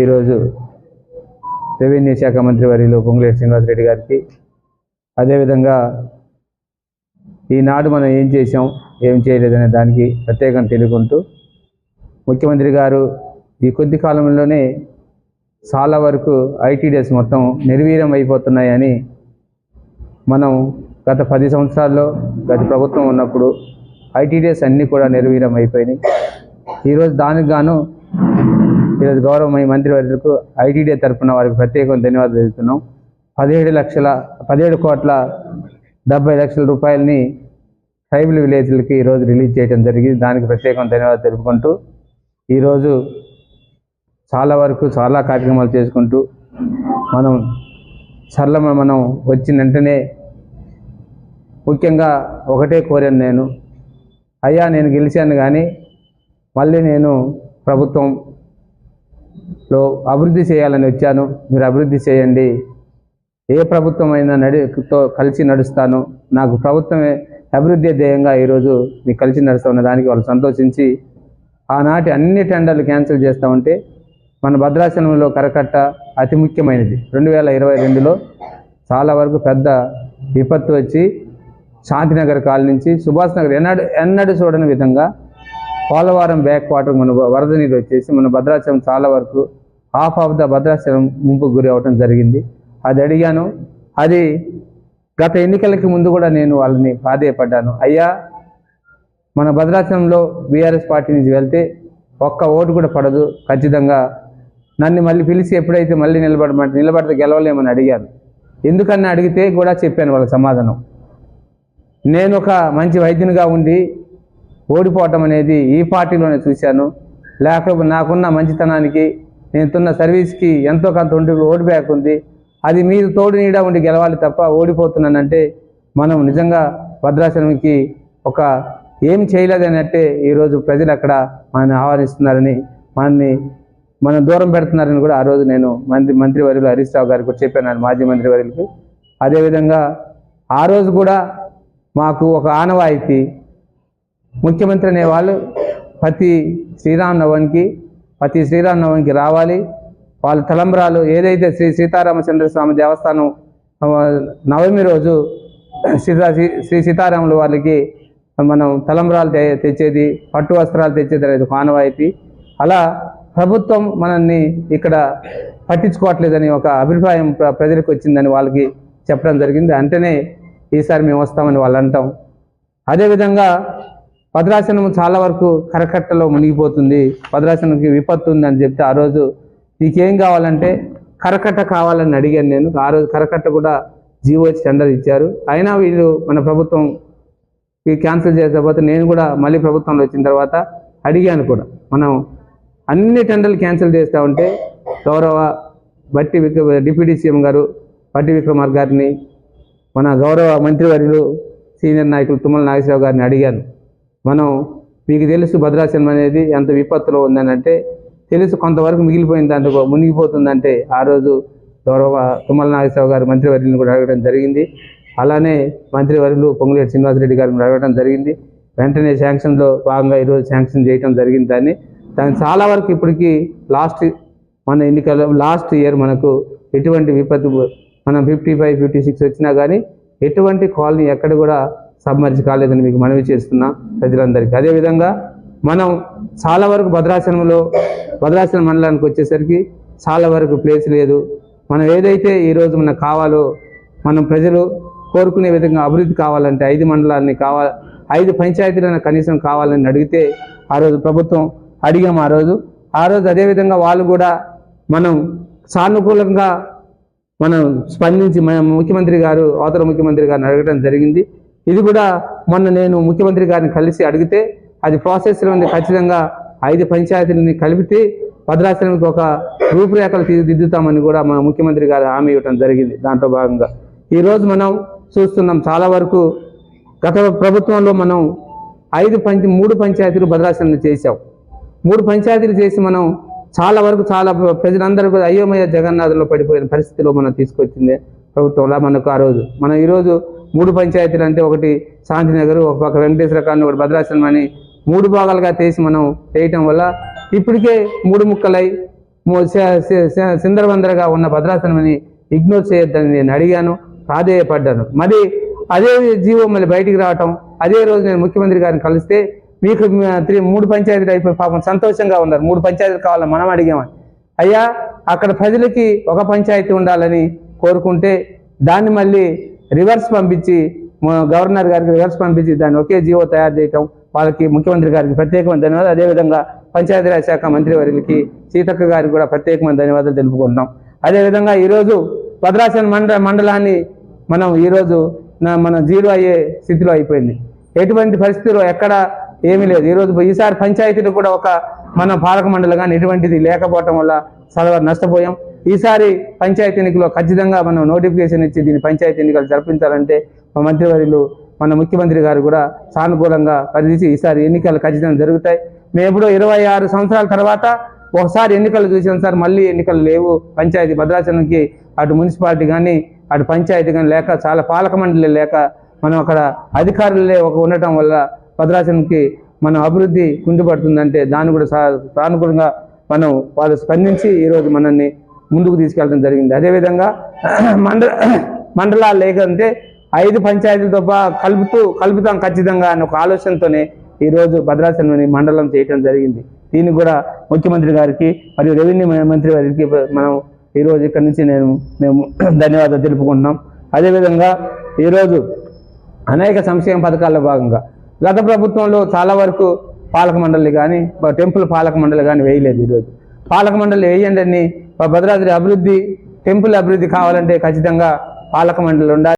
ఈరోజు రెవెన్యూ శాఖ మంత్రి వర్యులు పొంగులేటి శ్రీనివాసరెడ్డి గారికి. అదేవిధంగా ఈనాడు మనం ఏం చేసాం ఏం చేయలేదనే దానికి ప్రత్యేకంగా తెలుగుంటూ ముఖ్యమంత్రి గారు ఈ కొద్ది కాలంలోనే చాలా వరకు ఐటీడీఎస్ మొత్తం నిర్వీర్యం అయిపోతున్నాయని మనం గత పది సంవత్సరాల్లో గత ప్రభుత్వం ఉన్నప్పుడు ఐటీడీఎస్ అన్నీ కూడా నిర్వీర్యం అయిపోయినాయి. ఈరోజు దానికి గాను ఈరోజు గౌరవ మంత్రివర్యులకు ఐటీడీ తరఫున వారికి ప్రత్యేకంగా ధన్యవాదాలు తెలుపుతున్నాం. పదిహేడు లక్షల పదిహేడు కోట్ల డెబ్బై లక్షల రూపాయలని ట్రైబల్ విలేజ్లకి ఈరోజు రిలీజ్ చేయడం జరిగింది. దానికి ప్రత్యేకంగా ధన్యవాదాలు తెలుపుకుంటూ ఈరోజు చాలా వరకు చాలా కార్యక్రమాలు చేసుకుంటూ మనం సరళమ మనం వచ్చిన వెంటనే ముఖ్యంగా ఒకటే కోరాను నేను. అయ్యా నేను గెలిచాను కానీ మళ్ళీ నేను ప్రభుత్వం లో అభివృద్ధి చేయాలని వచ్చాను. మీరు అభివృద్ధి చేయండి. ఏ ప్రభుత్వం అయినా నడితో కలిసి నడుస్తాను. నాకు ప్రభుత్వమే అభివృద్ధి ధ్యేయంగా ఈరోజు మీకు కలిసి నడుస్తున్న దానికి వాళ్ళు సంతోషించి ఆనాటి అన్ని టెండర్లు క్యాన్సిల్ చేస్తూ ఉంటే మన భద్రాచలంలో కరకట్ట అతి ముఖ్యమైనది. రెండు వేల ఇరవై రెండులో చాలా వరకు పెద్ద విపత్తు వచ్చి శాంతినగర్ కాలనీ నుంచి సుభాష్ నగర్ ఎన్నడు ఎన్నడూ చూడని విధంగా పోలవరం బ్యాక్ వాటర్ మన వరద నీరు వచ్చేసి మన భద్రాచలం చాలా వరకు హాఫ్ ఆఫ్ ద భద్రాచలం ముంపుకు గురి అవ్వటం జరిగింది. అది అడిగాను. అది గత ఎన్నికలకి ముందు కూడా నేను వాళ్ళని ప్రాధేయపడ్డాను. అయ్యా మన భద్రాచలంలో బీఆర్ఎస్ పార్టీ నుంచి వెళ్తే ఒక్క ఓటు కూడా పడదు. ఖచ్చితంగా నన్ను మళ్ళీ పిలిచి ఎప్పుడైతే మళ్ళీ నిలబడమంటే నిలబడితే గెలవలేమని అడిగాను. ఎందుకని అడిగితే కూడా చెప్పాను వాళ్ళ సమాధానం. నేను ఒక మంచి వైద్యునిగా ఉండి ఓడిపోవటం అనేది ఈ పార్టీలోనే చూశాను. లేకపోతే నాకున్న మంచితనానికి నేనుతున్న సర్వీస్కి ఎంతో కొంత ఉండి ఓటు బ్యాక్ ఉంది. అది మీరు తోడు నీడా ఉండి గెలవాలి తప్ప ఓడిపోతున్నానంటే మనం నిజంగా భద్రాచలంకి ఒక ఏం చేయలేదన్నట్టే ఈరోజు ప్రజలు అక్కడ మనల్ని ఆహ్వానిస్తున్నారని మనల్ని మనం దూరం పెడుతున్నారని కూడా ఆ రోజు నేను మంత్రి మంత్రివర్యులు హరీష్ రావు గారికి కూడా చెప్పాను. మాజీ మంత్రివర్యులకి. అదేవిధంగా ఆ రోజు కూడా మాకు ఒక ఆనవాయితీ ముఖ్యమంత్రి అనేవాళ్ళు ప్రతి శ్రీరామనవమికి ప్రతి శ్రీరామనవమికి రావాలి. వాళ్ళ తలంబ్రాలు ఏదైతే శ్రీ సీతారామచంద్ర స్వామి దేవస్థానం నవమి రోజు సీతా శ్రీ సీతారాములు సీతారాముల వాళ్ళకి మనం తలంబ్రాలు తెచ్చేది పట్టు వస్త్రాలు తెచ్చేది అనేది మానవాయితీ. అలా ప్రభుత్వం మనల్ని ఇక్కడ పట్టించుకోవట్లేదని ఒక అభిప్రాయం ప్రజలకు వచ్చిందని వాళ్ళకి చెప్పడం జరిగింది. అంటేనే ఈసారి మేము వస్తామని వాళ్ళు అంటాం అదేవిధంగా భద్రాసనం చాలా వరకు కరకట్టలో మునిగిపోతుంది. భద్రాసనంకి విపత్తు ఉందని చెప్తే ఆ రోజు నీకేం కావాలంటే కరకట్ట కావాలని అడిగాను నేను. ఆ రోజు కరకట్ట కూడా జీవో టెండర్ ఇచ్చారు. అయినా వీళ్ళు మన ప్రభుత్వం ఈ క్యాన్సిల్ చేసేకపోతే నేను కూడా మళ్ళీ ప్రభుత్వంలో వచ్చిన తర్వాత అడిగాను కూడా. మనం అన్ని టెండర్లు క్యాన్సిల్ చేస్తూ ఉంటే గౌరవ బట్టి విక్ర డిప్యూటీ సీఎం గారు బట్టి విక్రమార్ గారిని మన గౌరవ మంత్రివర్యులు సీనియర్ నాయకులు తుమ్మల నాగేశ్వరరావు గారిని అడిగాను. మనం మీకు తెలుసు భద్రాచలం అనేది ఎంత విపత్తులో ఉందని అంటే తెలుసు కొంతవరకు మిగిలిపోయిన దాంట్లో మునిగిపోతుందంటే ఆ రోజు గౌరవ తుమ్మల నాగేశ్వరరావు గారు మంత్రివర్యులను కూడా అడగడం జరిగింది. అలానే మంత్రివర్యులు పొంగులేటి శ్రీనివాసరెడ్డి గారిని అడగడం జరిగింది. వెంటనే శాంక్షన్లో భాగంగా ఈరోజు శాంక్షన్ చేయడం జరిగింది. దాన్ని దాన్ని చాలా వరకు ఇప్పటికీ లాస్ట్ మన ఎన్నికల్లో లాస్ట్ ఇయర్ మనకు ఎటువంటి విపత్తు మనం ఫిఫ్టీ ఫైవ్ ఫిఫ్టీ సిక్స్ వచ్చినా కానీ ఎటువంటి కాలనీ ఎక్కడ కూడా సబ్మర్జ్ కాలేదని మీకు మనవి చేస్తున్నా ప్రజలందరికీ. అదేవిధంగా మనం చాలా వరకు భద్రాచలంలో భద్రాచలం మండలానికి వచ్చేసరికి చాలా వరకు ప్లేస్ లేదు. మనం ఏదైతే ఈరోజు మనకు కావాలో మనం ప్రజలు కోరుకునే విధంగా అభివృద్ధి కావాలంటే ఐదు మండలాన్ని కావాలి ఐదు పంచాయతీలను కనీసం కావాలని అడిగితే ఆ రోజు ప్రభుత్వం అడిగాం ఆ రోజు. ఆ రోజు అదేవిధంగా వాళ్ళు కూడా మనం సానుకూలంగా మనం స్పందించి మన ముఖ్యమంత్రి గారు అవతల ముఖ్యమంత్రి గారిని అడగడం జరిగింది. ఇది కూడా మొన్న నేను ముఖ్యమంత్రి గారిని కలిసి అడిగితే అది ప్రాసెస్లో ఉంది ఖచ్చితంగా ఐదు పంచాయతీలని కలిపితే భద్రాచలంకి ఒక రూపురేఖలు తీర్చిదిద్దుతామని కూడా మన ముఖ్యమంత్రి గారు హామీ ఇవ్వడం జరిగింది దాంట్లో భాగంగా. ఈరోజు మనం చూస్తున్నాం చాలా వరకు గత ప్రభుత్వంలో మనం ఐదు పంచ మూడు పంచాయతీలు భద్రాచలం చేశాం. మూడు పంచాయతీలు చేసి మనం చాలా వరకు చాలా ప్రజలందరూ కూడా అయోమయ జగన్నాథంలో పడిపోయిన పరిస్థితిలో మనం తీసుకొచ్చింది ప్రభుత్వంలో మనకు ఆ రోజు. మనం ఈరోజు మూడు పంచాయతీలు అంటే ఒకటి శాంతినగర్ ఒక పక్క వెంకటేశ్వర కాలనీ ఒకటి భద్రాచలం అని మూడు భాగాలుగా చేసి మనం చేయటం వల్ల ఇప్పటికే మూడు ముక్కలై మూ- స- ఉన్న భద్రాసనమని ఇగ్నోర్ చేయొద్దని నేను అడిగాను ప్రాధేయపడ్డాను. మరి అదే జీవో మళ్ళీ బయటికి రావటం అదే రోజు నేను ముఖ్యమంత్రి గారిని కలిస్తే మీకు త్రీ మూడు పంచాయతీలు అయిపోయి పాపం సంతోషంగా ఉన్నారు. మూడు పంచాయతీలు కావాలని మనం అడిగామని అయ్యా అక్కడ ప్రజలకి ఒక పంచాయతీ ఉండాలని కోరుకుంటే దాన్ని మళ్ళీ రివర్స్ పంపించి గవర్నర్ గారికి రివర్స్ పంపించి దాన్ని ఒకే జీవో తయారు చేయటం వాళ్ళకి ముఖ్యమంత్రి గారికి ప్రత్యేకమైన ధన్యవాదాలు. అదేవిధంగా పంచాయతీరాజ్ శాఖ మంత్రి వారికి సీతక్క గారికి కూడా ప్రత్యేకమైన ధన్యవాదాలు తెలుపుకుంటున్నాం. అదేవిధంగా ఈరోజు భద్రాచలం మండల మండలాన్ని మనం ఈరోజు మన జీరో అయ్యే స్థితిలో అయిపోయింది. ఎటువంటి పరిస్థితిలో ఎక్కడ ఏమీ లేదు. ఈరోజు ఈసారి పంచాయతీలు కూడా ఒక మన పాలక మండలి కానీ ఎటువంటిది లేకపోవటం వల్ల చాలా నష్టపోయాం. ఈసారి పంచాయతీ ఎన్నికలో ఖచ్చితంగా మనం నోటిఫికేషన్ ఇచ్చి దీన్ని పంచాయతీ ఎన్నికలు జరిపించాలంటే మా మంత్రివర్యులు మన ముఖ్యమంత్రి గారు కూడా సానుకూలంగా పరిధించి ఈసారి ఎన్నికలు ఖచ్చితంగా జరుగుతాయి. మేము ఎప్పుడో ఇరవై ఆరు సంవత్సరాల తర్వాత ఒకసారి ఎన్నికలు చూసాం సార్ మళ్ళీ ఎన్నికలు లేవు. పంచాయతీ భద్రాచలంకి అటు మున్సిపాలిటీ కానీ అటు పంచాయతీ కానీ లేక చాలా పాలక మండలి లేక మనం అక్కడ అధికారులే ఒక ఉండటం వల్ల భద్రాచలంకి మనం అభివృద్ధి కుంటుపడుతుందంటే దాన్ని కూడా సానుకూలంగా మనం వాళ్ళు స్పందించి ఈరోజు మనల్ని ముందుకు తీసుకెళ్ళడం జరిగింది. అదేవిధంగా మండల మండలాలు లేకంటే ఐదు పంచాయతీలతో కలుపుతూ కలుపుతాం ఖచ్చితంగా అనే ఒక ఆలోచనతోనే ఈరోజు భద్రాచలంలోని మండలం చేయటం జరిగింది. దీనికి కూడా ముఖ్యమంత్రి గారికి మరియు రెవెన్యూ మంత్రి గారికి మనం ఈరోజు ఇక్కడి నుంచి నేను మేము ధన్యవాదాలు తెలుపుకుంటున్నాం. అదేవిధంగా ఈరోజు అనేక సంక్షేమ పథకాల్లో భాగంగా గత ప్రభుత్వంలో చాలా వరకు పాలక మండలి కానీ టెంపుల్ పాలక మండలి కానీ వేయలేదు ఈరోజు. పాలక మండలి వేయండి అని భద్రాద్రి అభివృద్ధి టెంపుల్ అభివృద్ధి కావాలంటే ఖచ్చితంగా పాలక మండలి ఉండాలి.